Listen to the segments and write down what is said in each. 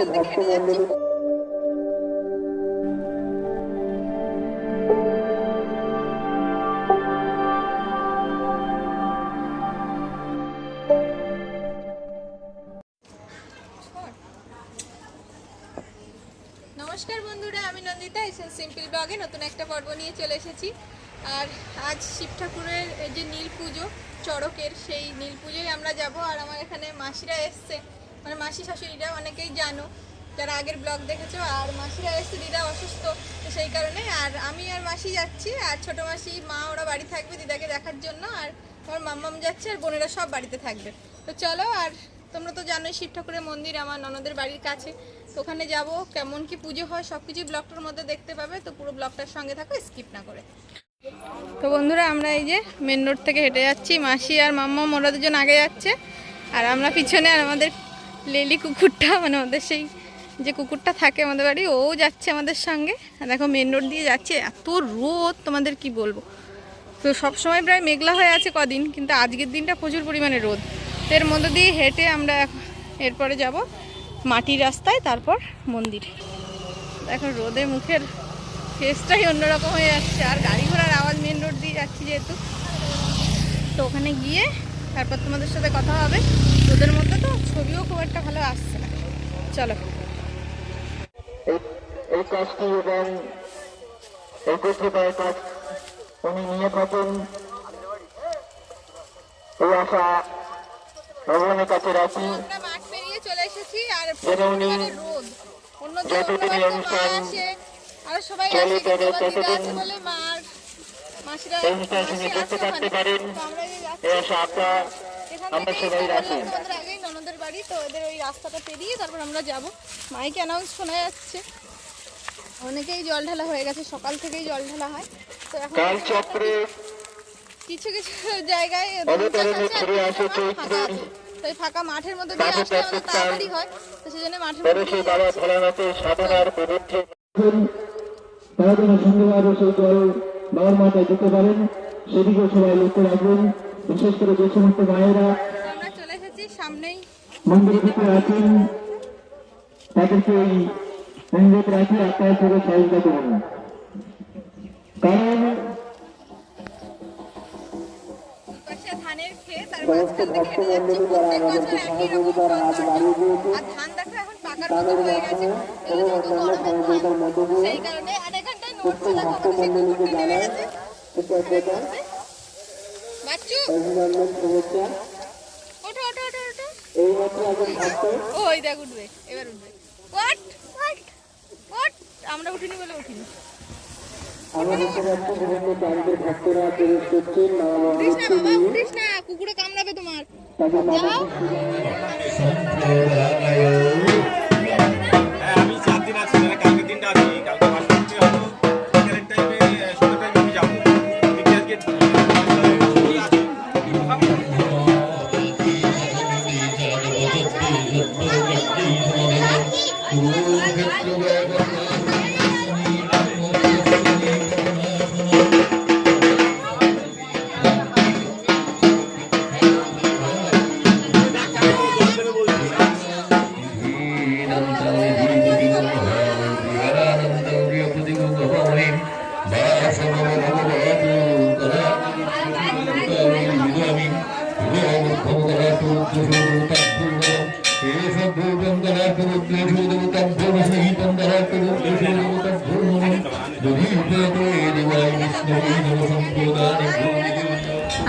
নমস্কার বন্ধুরা, আমি নন্দিতা এসেন সিম্পল ব্লগে নতুন একটা পর্ব নিয়ে চলে এসেছি। আর আজ শিব ঠাকুরের যে নীল পুজো, চড়কের সেই নীল পুজোয় আমরা যাব, আর আমার এখানে মাসিরা এসছে। মানে মাসি শাশুড়িরা অনেকেই জানো, যারা আগের ব্লগ দেখেছ, আর মাসিরা এসছে, দিদা অসুস্থ, তো সেই কারণে, আর আমি আর মাসি যাচ্ছি, আর ছোট মাসি, মা ওরা বাড়ি থাকবে দিদাকে দেখার জন্য, আর আমার মাম্মাম যাচ্ছে, আর বোনেরা সব বাড়িতে থাকবে। তো চলো, আর তোমরা তো জানোই শিব ঠাকুরের মন্দির, আমার ননদের বাড়ির কাছে। তো ওখানে যাব, কেমন কি পুজো হয় সব কিছুই ব্লগটার মধ্যে দেখতে পাবে, তো পুরো ব্লগটার সঙ্গে থাকো স্কিপ না করে। তো বন্ধুরা, আমরা এই যে মেন রোড থেকে হেঁটে যাচ্ছি, মাসি আর মাম্মা ওরা দুজন আগে যাচ্ছে, আর আমরা পিছনে আর আমাদের লেলি কুকুরটা মানে আমাদের সেই যে কুকুরটা থাকে আমাদের বাড়ি, ও যাচ্ছে আমাদের সঙ্গে। দেখো মেন রোড দিয়ে যাচ্ছে। এত রোদ, তোমাদের কি বলব? তো সব সময় প্রায় মেঘলা হয়ে আছে কদিন, কিন্তু আজকের দিনটা প্রচুর পরিমাণে রোদ। এর মধ্যে দিয়ে হেঁটে আমরা এরপরে যাব মাটির রাস্তায়, তারপর মন্দির। দেখো, রোদে মুখের ফেসটাই অন্যরকম হয়ে যাচ্ছে। আর গাড়ি ঘোড়ার আওয়াজ মেন রোড দিয়ে যাচ্ছি যেহেতু। তো ওখানে গিয়ে তারপর তোমাদের সাথে কথা হবে। রোদের মধ্যে তো ছবিও খুব একটা ভালো আসছে না। চলো। এই- কাজটি এবং এই পত্রিকার কাজ উনি নিয়ে থাকেন। এই আশা ভগবানের কাছে রাখি। চলে এসেছি আর উনি যতদিন অনুষ্ঠান সবাই চলে ততদিন অনুষ্ঠান দেখতে পারেন। আমরা সবাই রাখি। আগেই ননদের বাড়ি তো ওদের ওই রাস্তাটা পেরিয়ে তারপর আমরা যাব। মাইকে অ্যানাউন্স শোনা যাচ্ছে। অনেকেই জল ঢালা হয়ে গেছে সকাল থেকেই জল ঢালা হয়। তো এখন কাল চক্রে? কিছু কিছু জায়গায় কিছু ফাঁকা তো এই ফাঁকা মাঠের মধ্যে দিয়ে আসলে আমাদের তাড়াতাড়ি হয় তো সেই জন্য মাঠের মধ্যে তারা যেন সুন্দরভাবে সেই জল বাবার মাথায় দিতে পারেন সেদিকেও সবাই লক্ষ্য রাখবেন। বিশেষ করে যে সমস্ত মায়েরা চলে এসেছি সামনেই। মন্দিরের ভিতরে আছেন তাদেরকে এই অনুরোধ রাখি আপনার থেকে সহযোগিতা করুন কারণ হয়ে সেই কারণে আর এখানটায় নড়ছে দেখো আমাদের সেই বাচ্চু শুভেচ্ছা ওঠো ওঠো ওঠো ওঠো। এই মাত্র একজন ভক্ত ওই দেখ উঠবে এবার উঠবে। ওয়াট ওয়াট ওয়াট আমরা উঠিনি বলে উঠিনি। আমরা দেখতে পাচ্ছি বিভিন্ন প্রান্তের ভক্তরা প্রবেশ করছেন মা উঠিস না নিয়ে। উঠিস না কুকুরে কামড়াবে তোমার। তাদের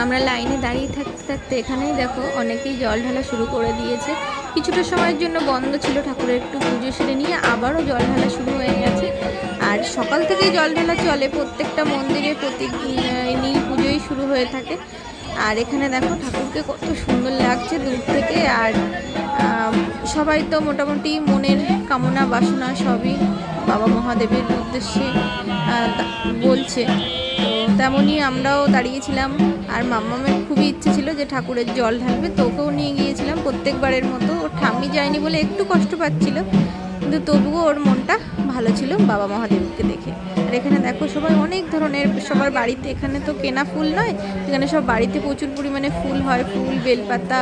আমরা লাইনে দাঁড়িয়ে থাকতে থাকতে এখানেই দেখো অনেকেই জল ঢালা শুরু করে দিয়েছে। কিছুটা সময়ের জন্য বন্ধ ছিল ঠাকুরের একটু পুজো সেরে নিয়ে আবারও জল ঢালা শুরু হয়ে গেছে। আর সকাল থেকেই জল ঢালা চলে, প্রত্যেকটা মন্দিরে প্রতি নীল পুজোই শুরু হয়ে থাকে। আর এখানে দেখো ঠাকুরকে কত সুন্দর লাগছে দূর থেকে, আর সবাই তো মোটামুটি মনের কামনা বাসনা সবই বাবা মহাদেবের উদ্দেশ্যে বলছে। তো তেমনই আমরাও দাঁড়িয়েছিলাম, আর মাম্মামের খুবই ইচ্ছে ছিল যে ঠাকুরের জল ঢালবে তোকেও নিয়ে গিয়েছিলাম। প্রত্যেকবারের মতো, ওর ঠাম্মি যায়নি বলে একটু কষ্ট পাচ্ছিল কিন্তু তবুও ওর মনটা ভালো ছিল বাবা মহাদেবকে দেখে। আর এখানে দেখো সবাই অনেক ধরনের, সবার বাড়িতে এখানে তো কেনা ফুল নয়, এখানে সব বাড়িতে প্রচুর পরিমাণে ফুল হয়, ফুল, বেলপাতা,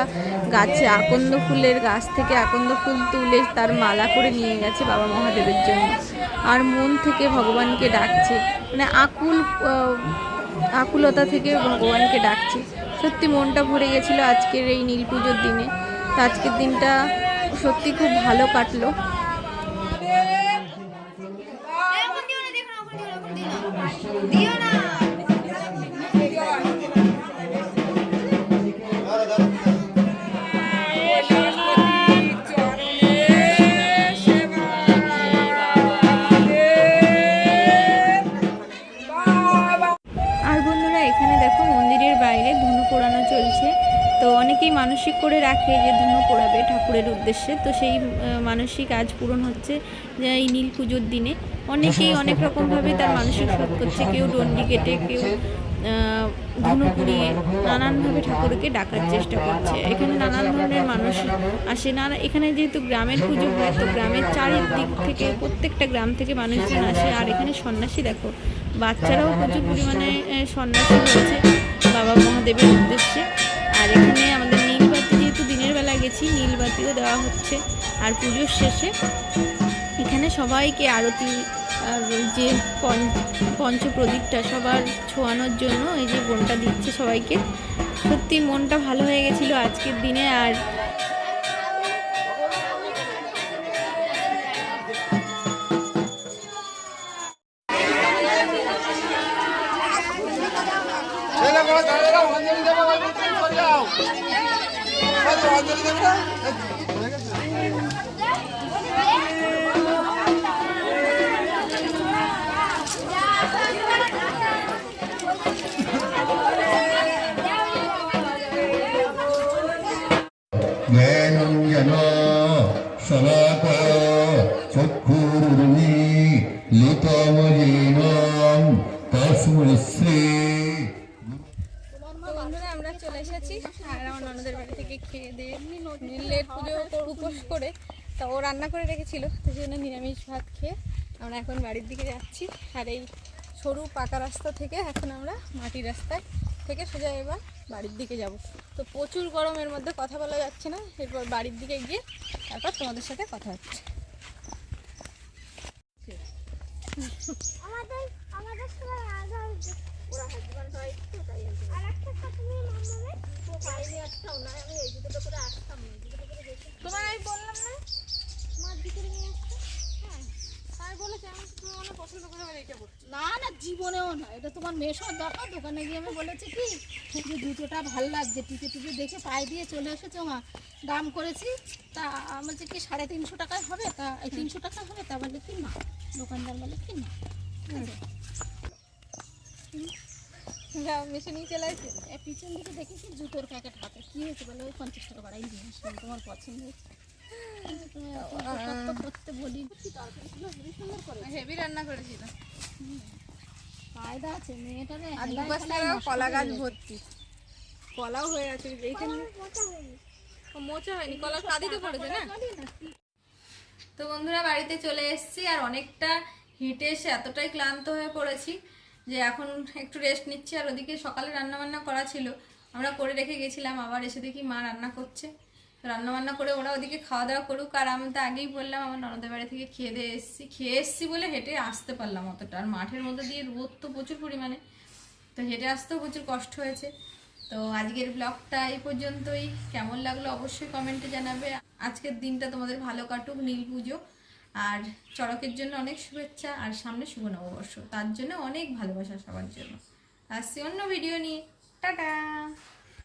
গাছে আকন্দ ফুলের গাছ থেকে আকন্দ ফুল তুলে তার মালা করে নিয়ে গেছে বাবা মহাদেবের জন্য। আর মন থেকে ভগবানকে ডাকছে মানে আকুল আকুলতা থেকে ভগবানকে ডাকছে। সত্যি মনটা ভরে গেছিল আজকের এই নীল পুজোর দিনে। তো আজকের দিনটা সত্যি খুব ভালো কাটলো। আর মানসিক করে রাখে যে ধুনো পোড়াবে ঠাকুরের উদ্দেশ্যে। তো সেই মানসিক আজ পূরণ হচ্ছে, যে এই নীল পুজোর দিনে। অনেকেই অনেক রকমভাবে তার মানসিক শোধ করছে, কেউ ডন্ডি কেটে, কেউ ধুনো পুড়িয়ে নানানভাবে ঠাকুরকে ডাকার চেষ্টা করছে। এখানে নানান ধরনের মানুষ আসে। নানা, এখানে যেহেতু গ্রামের পুজো হয়, তো গ্রামের চারিদিক থেকে, প্রত্যেকটা গ্রাম থেকে মানুষজন আসে। আর এখানে সন্ন্যাসী দেখো, বাচ্চারাও প্রচুর পরিমাণে সন্ন্যাসী হয়েছে বাবা মহাদেবের উদ্দেশ্যে গেছি নীলবাতিও দেওয়া হচ্ছে আর পুজোর শেষে এখানে সবাইকে আরতি আর যে পঞ্চ পঞ্চপ্রদীপটা সবার ছোঁয়ানোর জন্য এই যে বোনটা দিচ্ছে সবাইকে। সত্যি মনটা ভালো হয়ে গেছিল আজকের দিনে আর বন্ধুরা, আমরা চলে এসেছি। আমার ননদের বাড়ি থেকে খেয়ে দিয়ে নীলের পুজো উপোস করে, তা ও রান্না করে রেখেছিল তো জন্য নিরামিষ ভাত খেয়ে আমরা এখন বাড়ির দিকে যাচ্ছি। আর এই সরু পাকা রাস্তা থেকে এখন আমরা মাটির রাস্তায় থেকে সোজা এবার বাড়ির দিকে যাব। তো প্রচুর গরমের মধ্যে কথা বলা যাচ্ছে না। এরপর বাড়ির দিকে গিয়ে তারপর তোমাদের সাথে কথা হচ্ছে। আমাদের আমাদের সময় আগে ওরা হাজব্যান্ড হয় তো তাই আর একটা কথা নিয়ে মামামে তো পাইনি একটাও না আমি এই করে আসতাম এই করে তোমার আমি বললাম না? মাছ বিক্রি নিয়ে না না জীবনেও না এটা তোমার মেশোর দরকার দোকানে গিয়ে আমি বলেছি কি যে জুতোটা ভালো লাগছে টিকে টিকে দেখে পায়ে দিয়ে চলে এসেছে মা দাম করেছি তা আমার যে কি সাড়ে তিনশো টাকায় হবে তা এই তিনশো টাকা হবে তা বলে কি না দোকানদার বলে কি না যাও মেশে নিয়ে চলে আসছে পিছন দিকে দেখেছি জুতোর প্যাকেট হাতে কি হয়েছে বলে ওই পঞ্চাশ টাকা বাড়াই দিয়ে তোমার পছন্দ হয়েছে তুমি এত কত হেভি রান্না করেছিল কলা গাছ ভর্তি কলাও হয়ে আছে এইখানে মোচা হয়নি কলার কাঁদিতে পড়েছে না তো বন্ধুরা বাড়িতে চলে এসেছি আর অনেকটা হেঁটে এসে এতটাই ক্লান্ত হয়ে পড়েছি যে এখন একটু রেস্ট নিচ্ছি আর ওদিকে সকালে রান্না বান্না করা ছিল। আমরা করে রেখে গেছিলাম, আবার এসে দেখি মা রান্না করছে। তো রান্না বান্না করে ওরা ওদিকে খাওয়া দাওয়া করুক। আর আমি তো আগেই বললাম, আমার ননদের বাড়ি থেকে খেয়ে দিয়ে এসেছি। খেয়ে এসেছি বলে হেঁটে আসতে পারলাম অতটা। আর মাঠের মধ্যে দিয়ে রোদ তো প্রচুর পরিমাণে। তো হেঁটে আসতেও প্রচুর কষ্ট হয়েছে। তো আজকের ব্লগটা এই পর্যন্তই। কেমন লাগল অবশ্যই কমেন্টে জানাবে। আজকের দিনটা তোমাদের ভালো কাটুক, নীল পুজো। আর চড়কের জন্য অনেক শুভেচ্ছা। আর সামনে শুভ নববর্ষ। তার জন্য অনেক ভালোবাসা সবার জন্য। আসছি অন্য ভিডিও নিয়ে। টাটা!